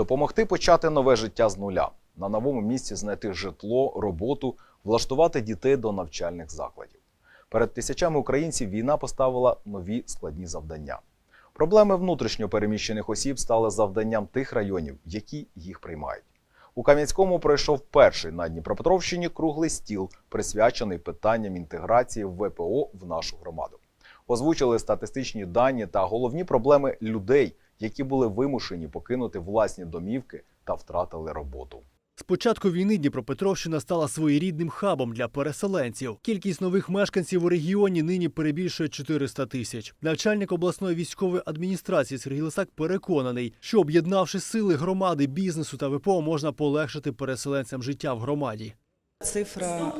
допомогти почати нове життя з нуля, на новому місці знайти житло, роботу, влаштувати дітей до навчальних закладів. Перед тисячами українців війна поставила нові складні завдання. Проблеми внутрішньо переміщених осіб стали завданням тих районів, які їх приймають. У Кам'янському пройшов перший на Дніпропетровщині круглий стіл, присвячений питанням інтеграції ВПО в нашу громаду. Озвучили статистичні дані та головні проблеми людей, які були вимушені покинути власні домівки та втратили роботу. З початку війни Дніпропетровщина стала своєрідним хабом для переселенців. Кількість нових мешканців у регіоні нині перебільшує 400 тисяч. Начальник обласної військової адміністрації Сергій Лисак переконаний, що об'єднавши сили громади, бізнесу та ВПО, можна полегшити переселенцям життя в громаді. Цифра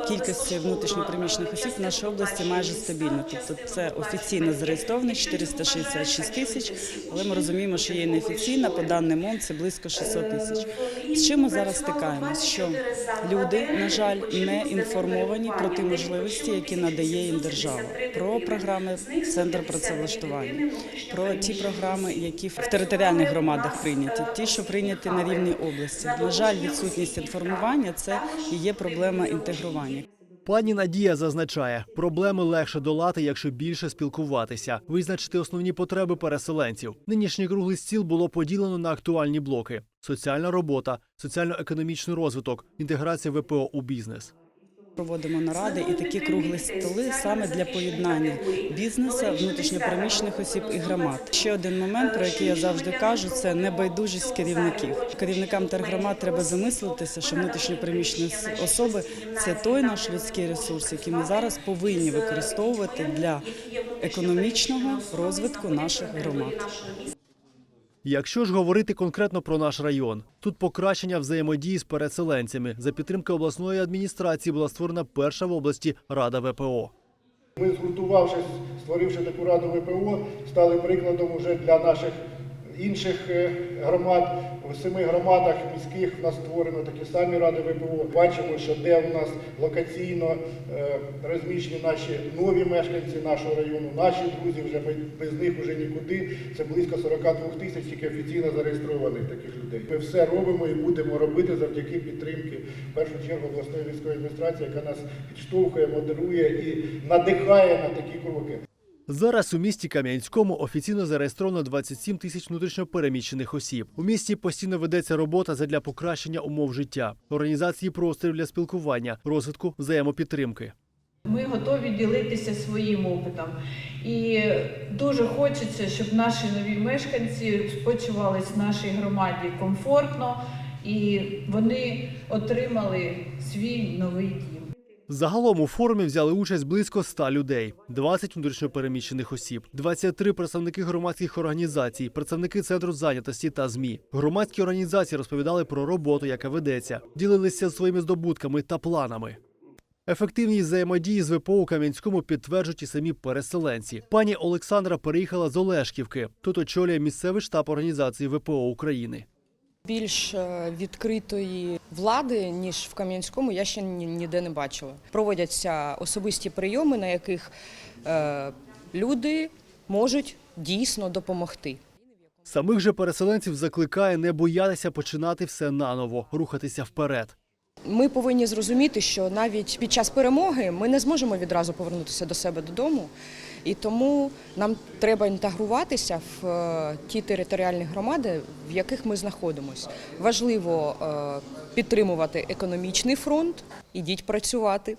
е, кількості внутрішньопереміщених осіб в нашій області майже стабільна. Тобто це офіційно зареєстровано 466 тисяч, але ми розуміємо, що є неофіційна, по даним МОН це близько 600 тисяч. З чим ми зараз стикаємось? Що люди, на жаль, не інформовані про ті можливості, які надає їм держава, про програми Центр працевлаштування, про ті програми, які в територіальних громадах прийняті, ті, що прийняті на рівні області. На жаль, відсутність інформування це і є проблема інтегрування. Пані Надія зазначає, проблеми легше долати, якщо більше спілкуватися, визначити основні потреби переселенців. Нинішній круглий стіл було поділено на актуальні блоки: соціальна робота, соціально-економічний розвиток, інтеграція ВПО у бізнес. Проводимо наради і такі круглі столи саме для поєднання бізнесу, внутрішньопереміщених осіб і громад. Ще один момент, про який я завжди кажу, це небайдужість керівників. Керівникам тергромад треба замислитися, що внутрішньопереміщені особи це той наш людський ресурс, який ми зараз повинні використовувати для економічного розвитку наших громад. Якщо ж говорити конкретно про наш район, тут покращення взаємодії з переселенцями за підтримки обласної адміністрації була створена перша в області рада ВПО. Ми, згуртувавшись, створивши таку раду ВПО, стали прикладом уже для наших інших е, громад. У семи громадах міських в нас створено такі самі ради ВПО. Бачимо, що де у нас локаційно е, розміщені наші нові мешканці нашого району, наші друзі, вже без них вже нікуди. Це близько 42 тисяч тільки офіційно зареєстрованих таких людей. Ми все робимо і будемо робити завдяки підтримки в першу чергу обласної військової адміністрації, яка нас підштовхує, модерує і надихає на такі кроки. Зараз у місті Кам'янському офіційно зареєстровано 27 тисяч внутрішньопереміщених осіб. У місті постійно ведеться робота задля покращення умов життя, організації просторів для спілкування, розвитку взаємопідтримки. Ми готові ділитися своїм опитом. І дуже хочеться, щоб наші нові мешканці спочивались в нашій громаді комфортно і вони отримали свій новий дім. Загалом у форумі взяли участь близько 100 людей, 20 внутрішньопереміщених осіб, 23 представники громадських організацій, представники центру зайнятості та змі. Громадські організації розповідали про роботу, яка ведеться, ділилися своїми здобутками та планами. Ефективність взаємодії з ВПО у Кам'янському підтверджують і самі переселенці. Пані Олександра переїхала з Олешківки. Тут очолює місцевий штаб організації ВПО України. Більш е, відкритої влади ніж в Кам'янському я ще ні- ніде не бачила. Проводяться особисті прийоми, на яких е, люди можуть дійсно допомогти. Самих же переселенців закликає не боятися починати все наново, рухатися вперед. Ми повинні зрозуміти, що навіть під час перемоги ми не зможемо відразу повернутися до себе додому, і тому нам треба інтегруватися в е, ті територіальні громади, в яких ми знаходимося. Важливо е, підтримувати економічний фронт, ідіть працювати.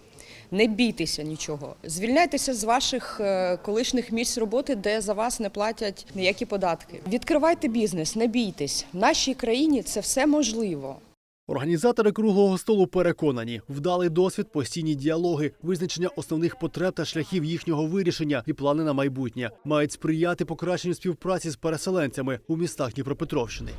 Не бійтеся нічого. Звільняйтеся з ваших е, колишніх місць роботи, де за вас не платять ніякі податки. Відкривайте бізнес, не бійтесь. В нашій країні це все можливо. Організатори круглого столу переконані, вдалий досвід, постійні діалоги, визначення основних потреб та шляхів їхнього вирішення і плани на майбутнє мають сприяти покращенню співпраці з переселенцями у містах Дніпропетровщини.